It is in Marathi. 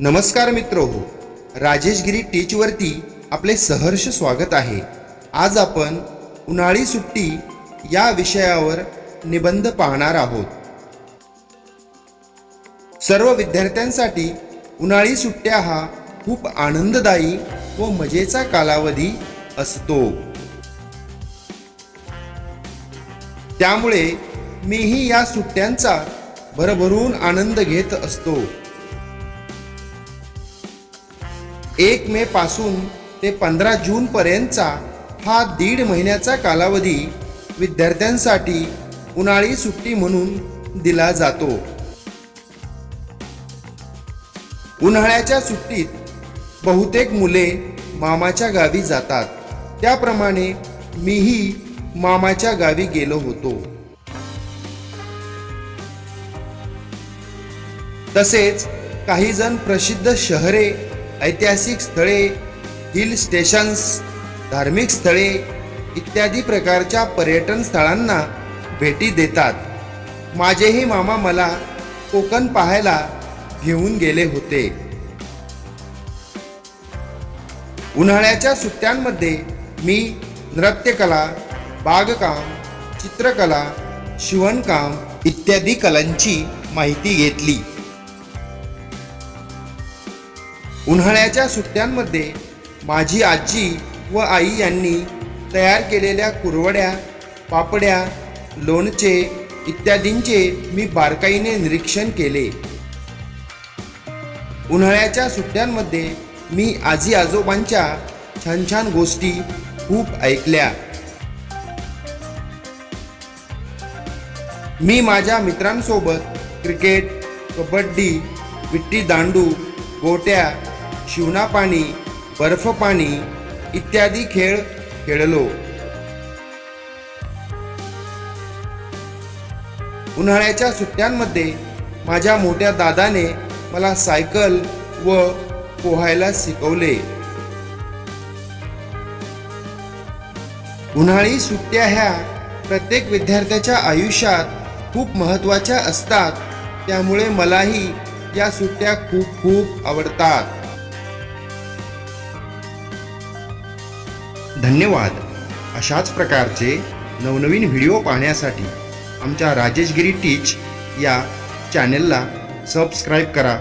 नमस्कार मित्र. हो राजेशगिरी टीचवरती आपले सहर्ष स्वागत आहे. आज आपण उन्हाळी सुट्टी या विषयावर निबंध पाहणार आहोत. सर्व विद्यार्थ्यांसाठी उन्हाळी सुट्ट्या हा खूप आनंददायी व मजेचा कालावधी असतो. त्यामुळे मीही या सुट्ट्यांचा भरभरून आनंद घेत असतो. एक मे पासून ते पंधरा जूनपर्यंतचा हा दीड महिन्याचा कालावधी विद्यार्थ्यांसाठी उन्हाळी सुट्टी म्हणून दिला जातो. उन्हाळ्याच्या सुट्टीत बहुतेक मुले मामाच्या गावी जातात. त्याप्रमाणे मीही मामाच्या गावी गेलो होतो. तसेच काही जण प्रसिद्ध शहरे ऐतिहासिक स्थळे हिल स्टेशन्स धार्मिक स्थळे इत्यादी प्रकारच्या पर्यटन स्थळांना भेटी देतात. माझेही मामा मला कोकण पाहायला घेऊन गेले होते. उन्हाळ्याच्या सुट्ट्यांमध्ये मी नृत्यकला बागकाम चित्रकला शिवणकाम इत्यादी कलांची माहिती घेतली. उन्हाळ्याच्या सुट्ट्यांमध्ये माझी आजी व आई यांनी तयार केलेल्या कुरवड्या पापड्या लोणचे इत्यादींचे मी बारकाईने निरीक्षण केले. उन्हाळ्याच्या सुट्ट्यांमध्ये मी आजी आजोबांच्या छान छान गोष्टी खूप ऐकल्या. मी माझ्या मित्रांसोबत क्रिकेट कबड्डी विट्टी दांडू गोट्या शिवणापाणी बर्फ पाणी इत्यादी खेळ खेळलो. उन्हाळ्याच्या सुट्ट्यांमध्ये माझ्या मोठ्या दादाने मला सायकल व पोहायला शिकवले. उन्हाळी सुट्ट्या ह्या प्रत्येक विद्यार्थ्याच्या आयुष्यात खूप महत्त्वाच्या असतात त्यामुळे मलाही या सुट्ट्या खूप खूप आवडतात. धन्यवाद. अशाच प्रकारचे नवनवीन व्हिडिओ पाहण्यासाठी आमच्या राजेशगिरी टीच या चॅनेलला सबस्क्राईब करा.